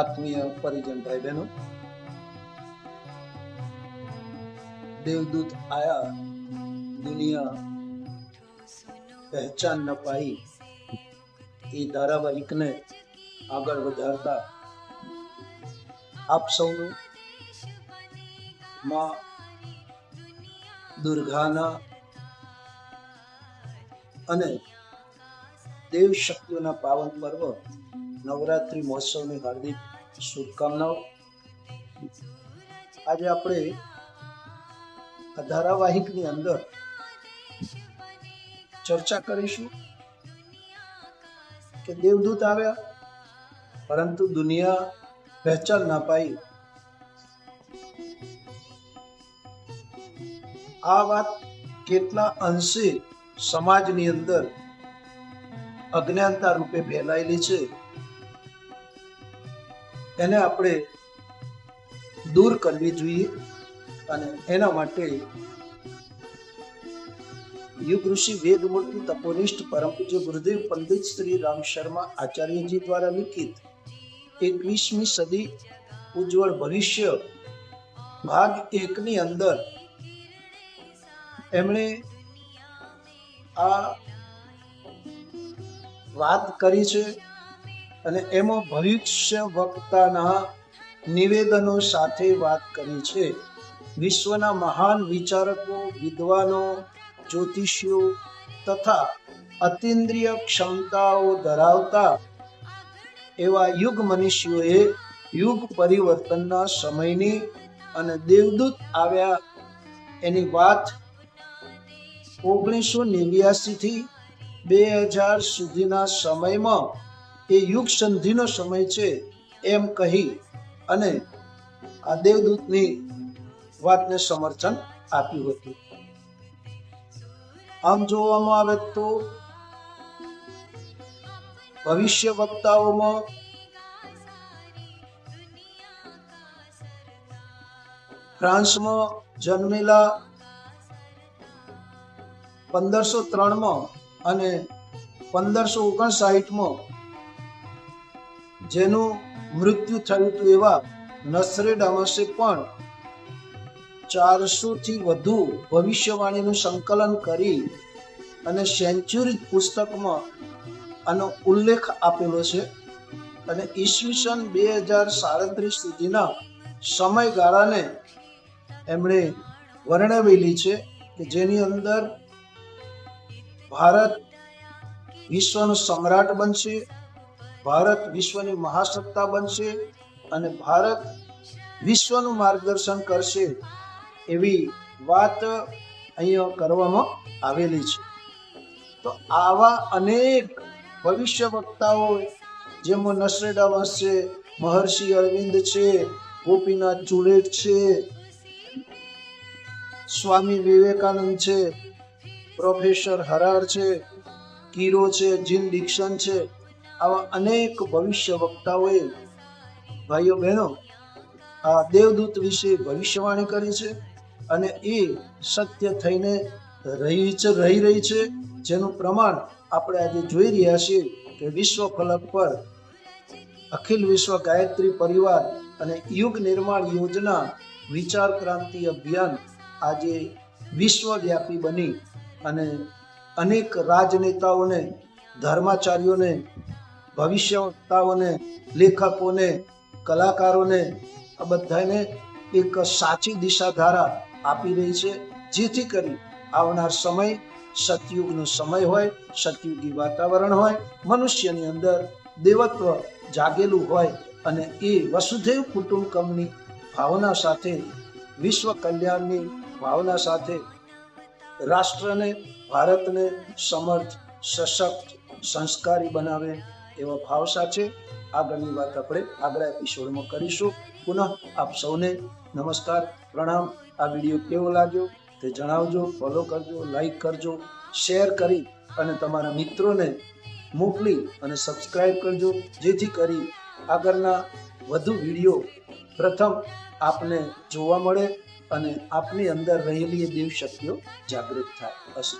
આત્મીય પરિજન ભાઈ બહેનો, દેવદૂત આયા દુનિયા પહેચાન ન પાઈ. એ ધારાવાહિકને આગળ વધારતા આપ સૌનું માં દુર્ગાના અને દેવ શક્તિઓના પાવન પર્વ, નવરાત્રી મહોત્સવની હાર્દિક શુભકામનાઓ. આજે આપણે આ ધારાવાહિકની અંદર ચર્ચા કરીશું કે દેવદૂત આવ્યા, પરંતુ દુનિયા પહેચાન ના પાઈ આ વાત કેટલા અંશે સમાજની અંદર અજ્ઞાનતા રૂપે ફેલાયેલી છે? એને આપણે દૂર કરવી જોઈએ અને એના માટે યુગ ઋષિ વેદમૂર્તિ તપોનિષ્ઠ પરમ પૂજ્ય ગુરુદેવ પંડિત શ્રી રામ શર્મા આચાર્યજી દ્વારા લિખિત એકવીસમી સદી ઉજ્જવળ ભવિષ્ય ભાગ એકની અંદર એમણે આ વાત કરી છે અને એમાં ભવિષ્ય વક્તાના નિવેદનો સાથે વાત કરી છે. વિશ્વના મહાન વિચારકો, વિદ્વાનો, જ્યોતિષીઓ તથા અતિન્દ્રિય ક્ષમતાઓ ધરાવતા એવા યુગ મનુષ્યોએ યુગ પરિવર્તનના સમયની અને દેવદૂત આવ્યા એની વાત ઓગણીસો નેવ્યાસી થી બે હજાર સુધીના સમયમાં એ યુગ સંધિનો સમય છે એમ કહી અને આ દેવદૂતની વાતને સમર્થન આપ્યું હતું. આમ જોવામાં આવે તો ભવિષ્ય વક્તાઓમાં ફ્રાન્સમાં જન્મેલા પંદરસો ત્રણમાં અને પંદરસો ઓગણસાઠમાં જેનું મૃત્યુ થયું હતું એવા નસરે નસરેડામસે પણ ચારસો થી વધુ ભવિષ્યવાણીનું સંકલન કરી અને સેન્ચુરી પુસ્તકમાં આનો ઉલ્લેખ આપેલો છે અને ઈસવીસન બે હજાર સાડત્રીસ સુધીના સમયગાળાને એમણે વર્ણવેલી છે કે જેની અંદર ભારત વિશ્વનો સમ્રાટ બનશે, ભારત વિશ્વની મહાસત્તા બનશે અને ભારત વિશ્વનું માર્ગદર્શન કરશે એવી વાત અહીંયા કરવામાં આવેલી છે. તો આવા અનેક ભવિષ્ય વક્તાઓ જેમાં નસરેડાવાસ છે મહર્ષિ અરવિંદ છે, ગોપીનાથ ચુડેટ છે, સ્વામી વિવેકાનંદ છે પ્રોફેસર હરાર છે, કીરો છે, જીન ડિક્સન છે, આવા અનેક ભવિષ્ય વક્તાઓએ ભાઈઓ બહેનો, આ દેવદૂત વિશે ભવિષ્યવાણી કરી છે અને એ સત્ય થઈને રહી જ, રહી રહી છે, જેનું પ્રમાણ આપણે આજે જોઈ રહ્યા છીએ કે વિશ્વ ફલક પર અખિલ વિશ્વ ગાયત્રી પરિવાર અને યુગ નિર્માણ યોજના વિચાર ક્રાંતિ અભિયાન આજે વિશ્વવ્યાપી બની. અને અનેક રાજનેતાઓને, ધર્માચાર્યોને, ભવિષ્યતાઓને, લેખકોને, કલાકારોને આ બધાને એક સાચી દિશા ધારા આપી રહી છે. જેથી કરી આવનાર સમય સતયુગનો સમય હોય, સતયુગી વાતાવરણ હોય, મનુષ્યની અંદર દેવત્વ જાગેલું હોય અને એ વસુધૈવ કુટુંબકમની ભાવના સાથે, વિશ્વ કલ્યાણની ભાવના સાથે રાષ્ટ્રને, ભારતને સમર્થ, સશક્ત, સંસ્કારી બનાવે એવા ભાવ સાથે આગળની વાત આપણે આગળ એપિસોડમાં કરીશું. પુનઃ આપ સૌને નમસ્કાર, પ્રણામ. આ વીડિયો કેવો લાગ્યો તે જણાવજો ફોલો કરજો લાઈક કરજો શેર કરી અને તમારા મિત્રોને મોકલી અને સબસ્ક્રાઈબ કરજો, જેથી કરી આગળના વધુ વીડિયો પ્રથમ આપને જોવા મળે. અને આપની અંદર રહેલી એ દેવ શક્તિઓ જાગૃત થાય. અસ્તુ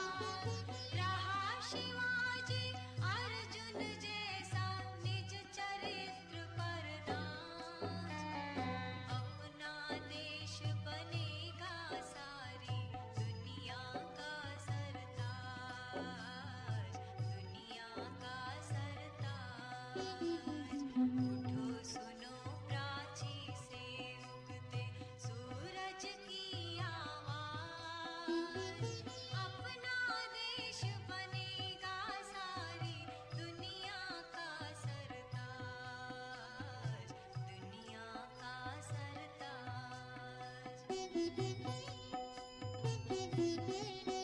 Thank you.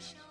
show.